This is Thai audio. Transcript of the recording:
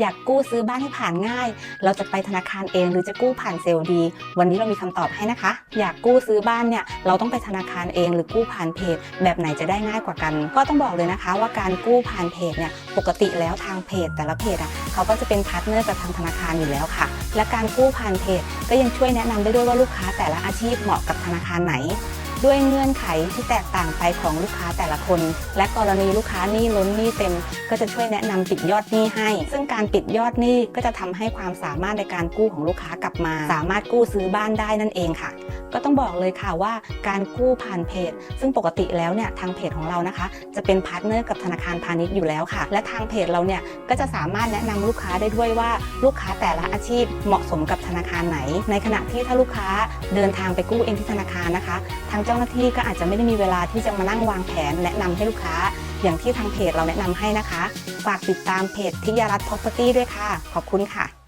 อยากกู้ซื้อบ้านให้ผ่านง่าย เราจะไปธนาคารเอง หรือจะกู้ผ่านเซลล์ดี วันนี้เรามีคำตอบให้นะคะ อยากกู้ซื้อบ้านเนี่ยเราต้องไปธนาคารเอง หรือกู้ผ่านเพจ แบบไหนจะได้ง่ายกว่ากัน ก็ต้องบอกเลยนะคะ ว่าการกู้ผ่านเพจเนี่ยปกติแล้วทางเพจ แต่ละเพจอะเขาก็จะเป็นพาร์ทเนอร์กับทางธนาคารอยู่แล้วค่ะ และการกู้ผ่านเพจ ก็ยังช่วยแนะนำได้ด้วยว่าลูกค้าแต่ละอาชีพเหมาะกับธนาคารไหน ด้วยเงื่อนไขที่แตกต่างไปของลูกค้าแต่ละคน และกรณีลูกค้าหนี้ล้นหนี้เต็ม ก็จะช่วยแนะนำปิดยอดหนี้ให้ ซึ่งการปิดยอดหนี้ก็จะทำให้ความสามารถในการกู้ของลูกค้ากลับมา สามารถกู้ซื้อบ้านได้นั่นเองค่ะ ก็ต้องบอกเลยค่ะว่าการกู้ผ่านเพจ ซึ่งปกติแล้วเนี่ยทางเพจของเรานะคะ จะเป็นพาร์ทเนอร์กับธนาคารพาณิชย์อยู่แล้วค่ะ และทางเพจเราเนี่ยก็จะสามารถแนะนำลูกค้าได้ด้วยว่าลูกค้าแต่ละอาชีพเหมาะสมกับธนาคารไหน ในขณะที่ถ้าลูกค้าเดินทางไปกู้เองที่ธนาคารนะคะ ทางเจ้าหน้าที่ก็อาจจะไม่ได้มีเวลาที่จะมานั่งวางแผนแนะนำให้ลูกค้า อย่างที่ทางเพจเราแนะนำให้นะคะ ฝากติดตามเพจทิยารัตน์ property ด้วยค่ะ ขอบคุณค่ะ